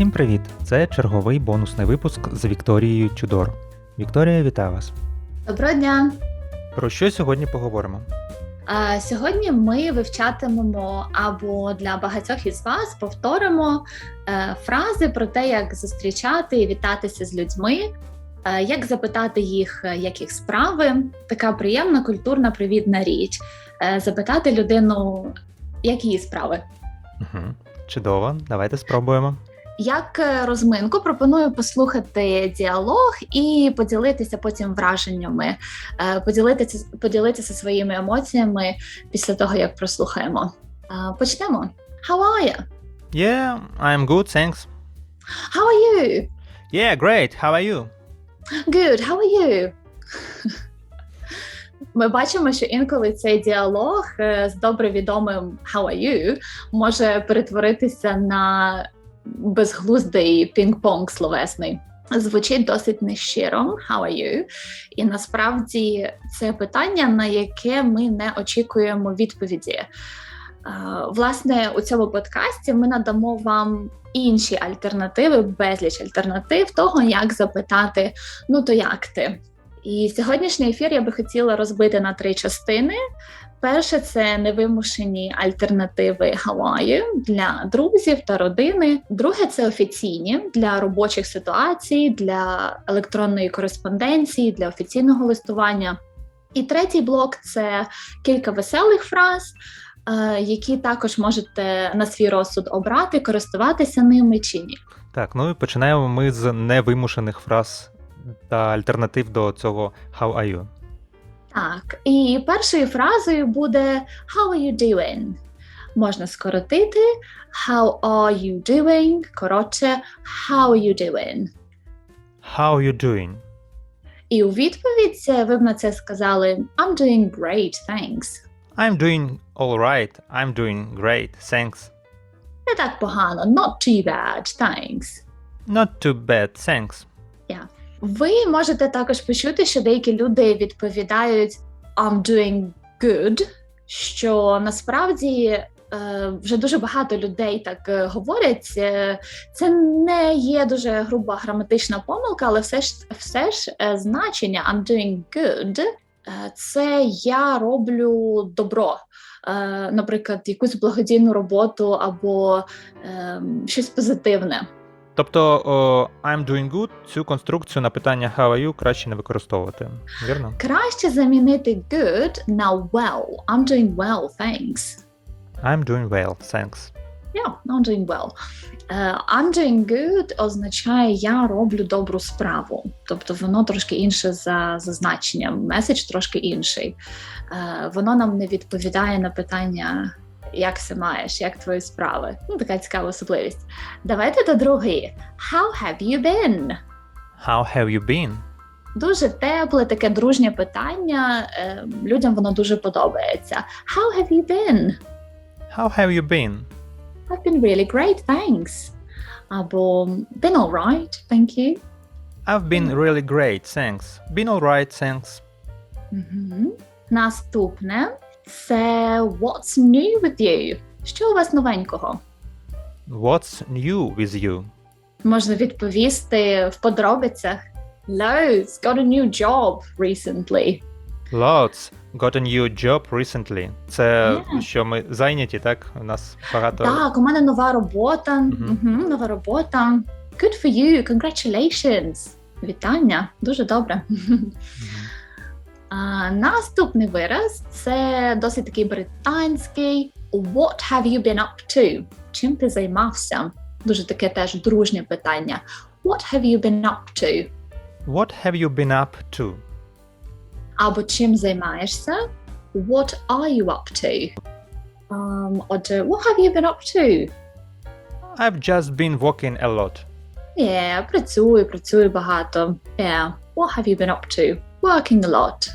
Усім привіт! Це черговий бонусний випуск з Вікторією Тюдор. Вікторія, вітаю вас! Доброго дня! Про що сьогодні поговоримо? А, Сьогодні ми вивчатимемо або для багатьох із вас повторимо е, фрази про те, як зустрічати і вітатися з людьми, е, як запитати їх, е, як їх справи. Така приємна, культурна, привітна річ. Е, запитати людину, як її справи. Угу. Чудово, давайте спробуємо. Як е, розминку пропоную послухати діалог і поділитися потім враженнями, е, поділитися, поділитися своїми емоціями після того, як прослухаємо. Е, Почнемо. How are you? Yeah, I'm good, thanks. How are you? Yeah, great, how are you? Good, how are you? Ми бачимо, що інколи цей діалог з добре відомим How are you може перетворитися на безглуздий пінг-понг словесний. Звучить досить нещиро, how are you? І насправді це питання, на яке ми не очікуємо відповіді. Е, Власне, у цьому подкасті ми надамо вам інші альтернативи, безліч альтернатив того, як запитати: ну то як ти? І сьогоднішній ефір я би хотіла розбити на три частини. Перше це невимушені альтернативи you для друзів та родини. Друге це офіційні для робочих ситуацій, для електронної кореспонденції, для офіційного листування. І третій блок це кілька веселих фраз, е, які також можете на свій розсуд обрати, користуватися ними чи ні. Так, ну і починаємо ми з невимушених фраз та альтернатив до цього How are you? Так, і першою фразою буде How are you doing? Можна скоротити How are you doing? Коротше, How are you doing? How are you doing? І у відповідь е, ви б на це сказали I'm doing great, thanks. I'm doing alright, I'm doing great, thanks. Не так погано, not too bad, thanks. Not too bad, thanks. Ви можете також почути, що деякі люди відповідають I'm doing good, що насправді е, вже дуже багато людей так е, говорять. Е, Це не є дуже груба граматична помилка, але все ж все ж значення I'm doing good це я роблю добро. Наприклад, якусь благодійну роботу або е, щось позитивне. Тобто о, I'm doing good цю конструкцію на питання How are you краще не використовувати. Вірно? Краще замінити good на well. I'm doing well, thanks. I'm doing well, thanks. Yeah, I'm doing well. Е, I'm doing good означає я роблю добру справу. Тобто воно трошки інше за, за значенням. Меседж трошки інший. Е, Воно нам не відповідає на питання, як все маєш, як твої справи. Ну, така цікава особливість. Давайте до другої. How have you been? How have you been? Дуже тепле, таке дружнє питання. Е, Людям воно дуже подобається. How have you been? How have you been? I've been really great, thanks. Або been alright, thank you. I've been really great, thanks. Been alright, thanks. Угу. Наступне це what's new with you? Що у вас новенького? What's new with you? Можна відповісти в подробицях. Loads got a new job recently. Lots got a new job recently. Це Yeah. що ми зайняті, так? У нас багато. Так, у мене нова робота. Мгм. Угу, нова робота. Good for you, congratulations. Вітання, дуже добре. Мгм. А, наступний вираз це досить такий британський. What have you been up to? Чим ти займався? Дуже таке теж дружнє питання. What have you been up to? What have you been up to? Або чим займаєшся? What are you up to? Um, отже, what have you been up to? I've just been walking a lot. Yeah, працюю, працюю багато. Yeah, what have you been up to? Working a lot.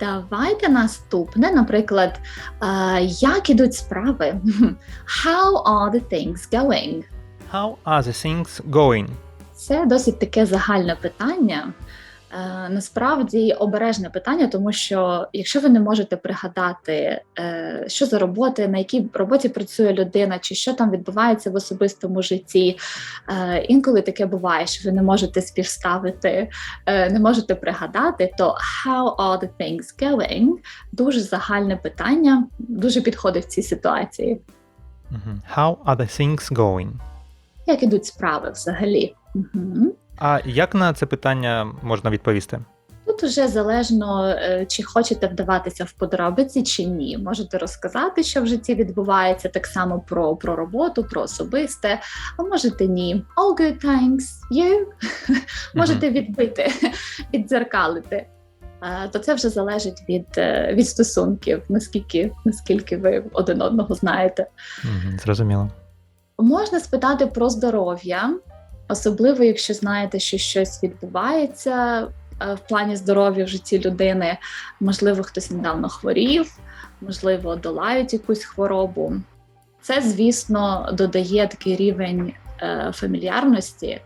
Давайте наступне, наприклад, е, як ідуть справи? How are the things going? How are the things going? Це досить таке загальне питання. Е, насправді обережне питання, тому що якщо ви не можете пригадати, е, що за роботи, на якій роботі працює людина, чи що там відбувається в особистому житті, е, інколи таке буває, що ви не можете співставити, не можете пригадати, то how are the things going? Дуже загальне питання, дуже підходить в цій ситуації. How are the things going? Як ідуть справи взагалі? Угу. А як на це питання можна відповісти? Тут уже залежно, е, чи хочете вдаватися в подробиці чи ні. Можете розказати, що в житті відбувається, так само про, про роботу, про особисте, а можете ні. All good, thanks. You? можете відбити, віддзеркалити. То це вже залежить від, е, від стосунків, наскільки, наскільки ви один одного знаєте. Зрозуміло. Можна спитати про здоров'я, особливо якщо знаєте, що щось відбувається е, в плані здоров'я в житті людини. Можливо, хтось недавно хворів, можливо, долають якусь хворобу. Це, звісно, додає такий рівень е, фамільярності,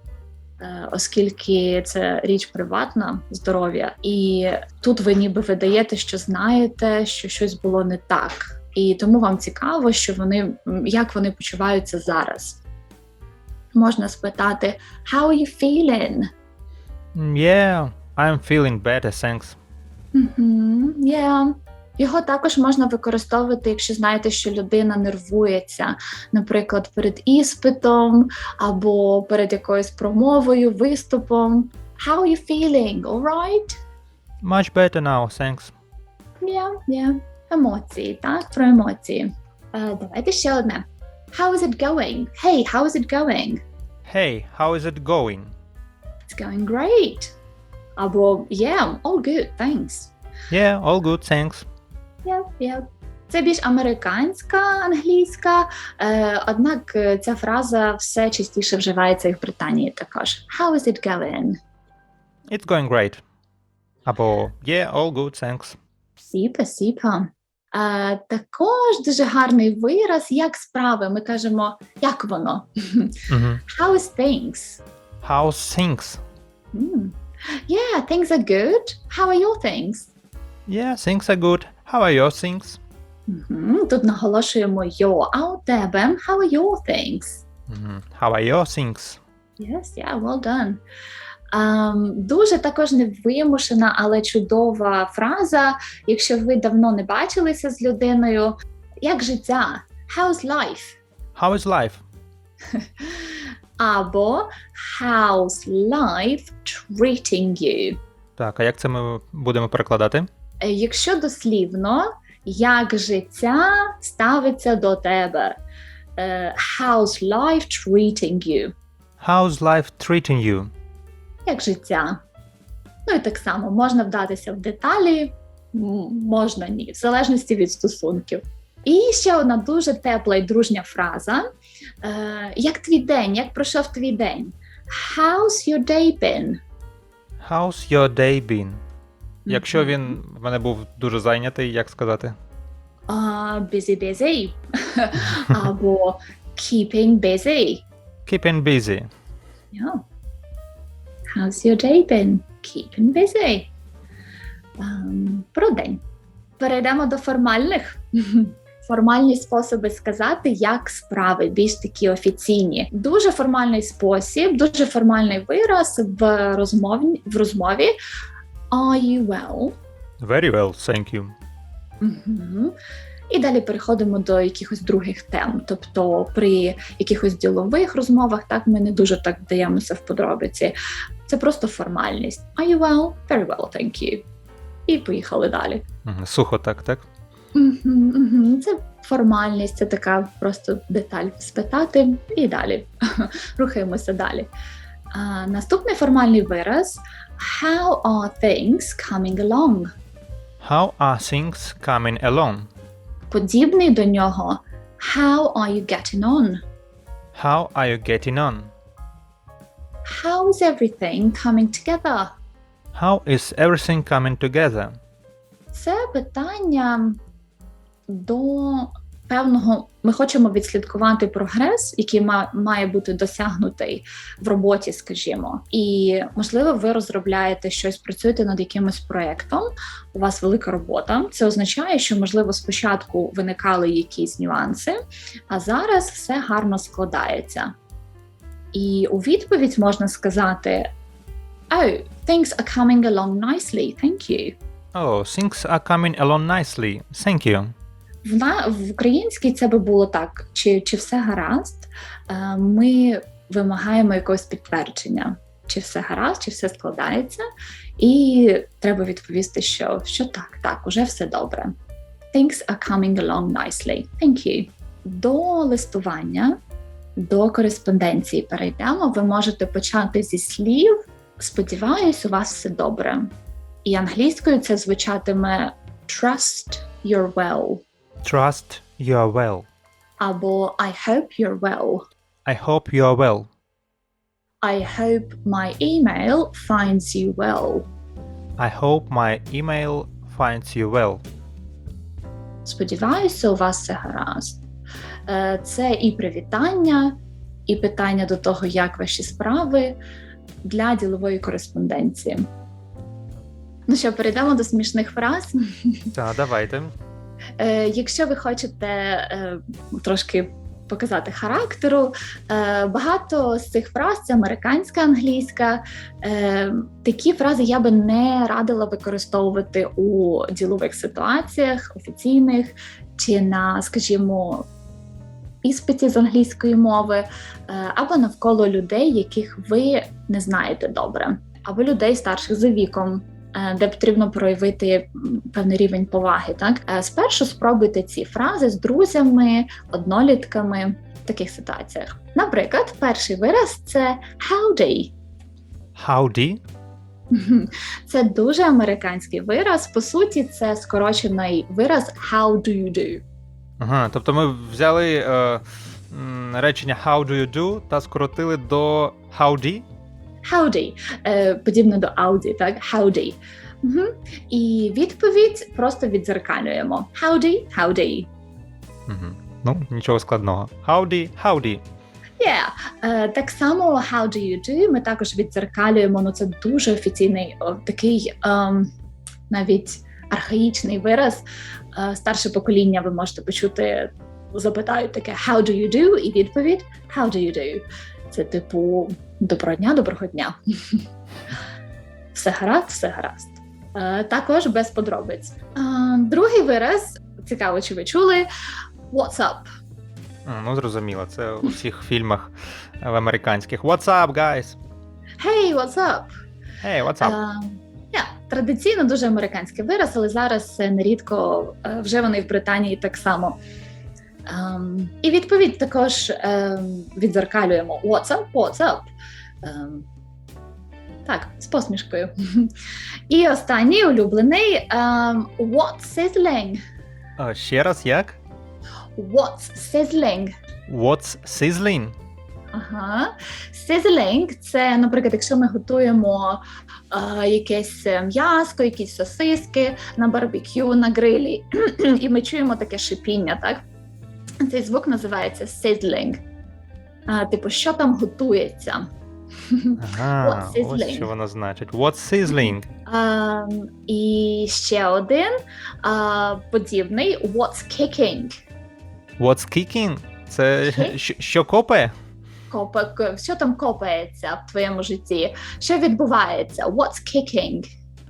е, оскільки це річ приватна здоров'я, і тут ви ніби видаєте, що знаєте, що щось було не так. І тому вам цікаво, що вони як вони почуваються зараз. Можна спитати How are you feeling? Yeah, I'm feeling better, thanks. Угу, yeah. Його також можна використовувати, якщо знаєте, що людина нервується, наприклад, перед іспитом або перед якоюсь промовою, виступом. How are you feeling? All right? Much better now, thanks. Yeah, yeah. Емоції, так? Про емоції. Е, давайте ще одне. How is it going? Hey, how is it going? Hey, how is it going? It's going great. Або yeah, all good, thanks. Yeah, all good, thanks. Yeah, yeah. Це більш американська англійська, е, однак е, ця фраза все частіше вживається і в Британії також. How is it going? It's going great. Або Yeah, all good, thanks. Сіпа, сіпа. Е, також дуже гарний вираз, як справи. Ми кажемо, як воно? Мгм. How is things? How's things? Hmm. Yeah, things are good. How are your things? Yeah, things are good. How are your things? Мгм, Тут наголошуємо yo. А у тебе? How are your things? Мгм. How are your things? Yes, yeah, well done. Ем, дуже також невимушена, але чудова фраза. Якщо ви давно не бачилися з людиною, як життя? How's life? How is life? Або How's life treating you? Так, а як це ми будемо перекладати? Е, Якщо дослівно, як життя ставиться до тебе? Е, How's life treating you? How's life treating you? Як життя. Ну і так само можна вдатися в деталі, можна ні, в залежності від стосунків. І ще одна дуже тепла і дружня фраза: е, як твій день, як пройшов твій день? How's your day been? How's your day been? Якщо він в мене був дуже зайнятий, як сказати? А, busy busy. Або keeping busy. Keeping busy. Yeah. How's your day been? Keeping busy. Ем, про день. Перейдемо до формальних. Формальні способи сказати, як справи, більш такі офіційні. Дуже формальний спосіб, дуже формальний вираз в розмові. В розмові. Are you well? Very well, thank you. Угу. І далі переходимо до якихось других тем. Тобто, при якихось ділових розмовах так ми не дуже так вдаємося в подробиці. Це просто формальність. Are you well? Very well, thank you. І поїхали далі. Сухо так, так? Це формальність, це така просто деталь спитати і далі. Рухаємося далі. А, наступний формальний вираз How are things coming along? How are things coming along? Подібний до нього How are you getting on? How are you getting on? How is everything coming together? How is everything coming together? Це питання до певного ми хочемо відслідкувати прогрес, який ма- має бути досягнутий в роботі, скажімо. І можливо, ви розробляєте щось, працюєте над якимось проектом. У вас велика робота. Це означає, що можливо спочатку виникали якісь нюанси, а зараз все гарно складається. І у відповідь можна сказати: Oh, things are coming along nicely, thank you. Oh, things are coming along nicely. Thank you. В, в українській це би було так: чи, чи все гаразд? Е, Ми вимагаємо якогось підтвердження, чи все гаразд, чи все складається, і треба відповісти, що, що так, так, уже все добре. Things are coming along nicely. Thank you. До листування, до кореспонденції перейдемо. Ви можете почати зі слів. Сподіваюсь, у вас все добре. І англійською це звучатиме trust you're well Trust you are well. або I hope you're well. I hope you are well. I hope my email finds you well. I hope my email finds you well. Сподіваюся, у вас все гаразд. Е, Це і привітання, і питання до того, як ваші справи для ділової кореспонденції. Ну що, перейдемо до смішних фраз. Так, давайте. Е, Якщо ви хочете е, трошки показати характеру, е, багато з цих фраз це американська англійська. Такі фрази я би не радила використовувати у ділових ситуаціях, офіційних чи на, скажімо, іспиті з англійської мови, або навколо людей, яких ви не знаєте добре, або людей старших за віком де потрібно проявити певний рівень поваги. Так Е, спершу спробуйте ці фрази з друзями, однолітками в таких ситуаціях. Наприклад, перший вираз це howdy. Howdy. Це дуже американський вираз. По суті, це скорочений вираз how do you do. Ага, тобто ми взяли е, речення how do you do та скоротили до howdy. Howdy, е, подібне до Audi, так? Howdy. Угу. І відповідь просто відзеркалюємо. Howdy, howdy. Угу. Ну, нічого складного. Howdy, howdy. Yeah. Е, так само how do you do ми також відзеркалюємо, ну це дуже офіційний о, такий ем, навіть архаїчний вираз. Е, старше покоління ви можете почути, запитають таке how do you do? І відповідь how do you do? Це типу доброго дня, доброго дня. все гаразд, все гаразд. Е, також без подробиць. Е, другий вираз, цікаво, чи ви чули? What's up? Ну, зрозуміло, це у всіх фільмах в американських. What's up, guys? Hey, what's up? Hey, what's up? Е, yeah, традиційно дуже американський вираз, але зараз нерідко е, вживаний в Британії так само. Ем, і відповідь також ем, відзеркалюємо What's up, what's up? Ем, так, з посмішкою. І останній улюблений ем, What's sizzling? А, ще раз, як? What's sizzling? What's sizzling? Ага. Sizzling – це, наприклад, якщо ми готуємо е, якесь е, м'яско, якісь сосиски на барбекю, на грилі, і ми чуємо таке шипіння, так? Цей звук називається sizzling. Типу, що там готується? Ага, What's ось що воно значить. What's sizzling? Ем, і ще один е, подібний What's kicking? What's kicking? Це що, що копає? Копа, що там копається в твоєму житті? Що відбувається? What's kicking?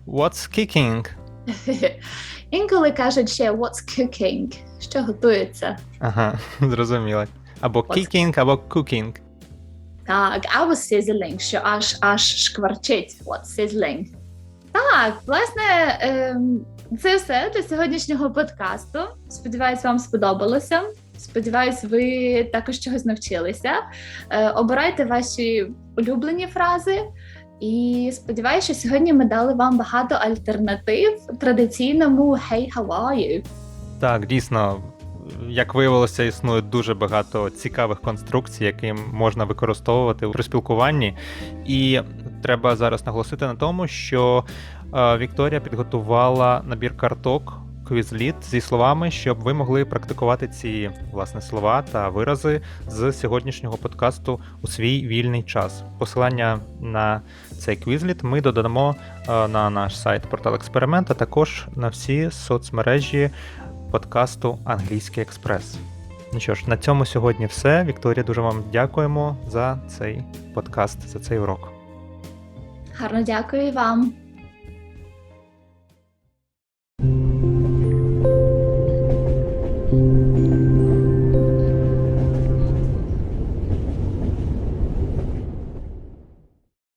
What's kicking? Інколи кажуть ще what's cooking, що готується. Ага, зрозуміло. Або What's- kicking, або cooking. Так, або sizzling, що аж аж шкварчить. What's sizzling. Так, власне, ем, це все для сьогоднішнього подкасту. Сподіваюсь, вам сподобалося. Сподіваюсь, ви також чогось навчилися. Е, обирайте ваші улюблені фрази. І сподіваюся, що сьогодні ми дали вам багато альтернатив традиційному Hey, how are you? Так, дійсно, як виявилося, існує дуже багато цікавих конструкцій, які можна використовувати при спілкуванні. І треба зараз наголосити на тому, що е, Вікторія підготувала набір карток. Quizlet зі словами, щоб ви могли практикувати ці власне слова та вирази з сьогоднішнього подкасту у свій вільний час. Посилання на цей Quizlet ми додамо е, на наш сайт Портал Експеримент, а також на всі соцмережі подкасту Англійський Експрес. Ну що ж, на цьому сьогодні все. Вікторія, дуже вам дякуємо за цей подкаст, за цей урок. Гарно дякую вам.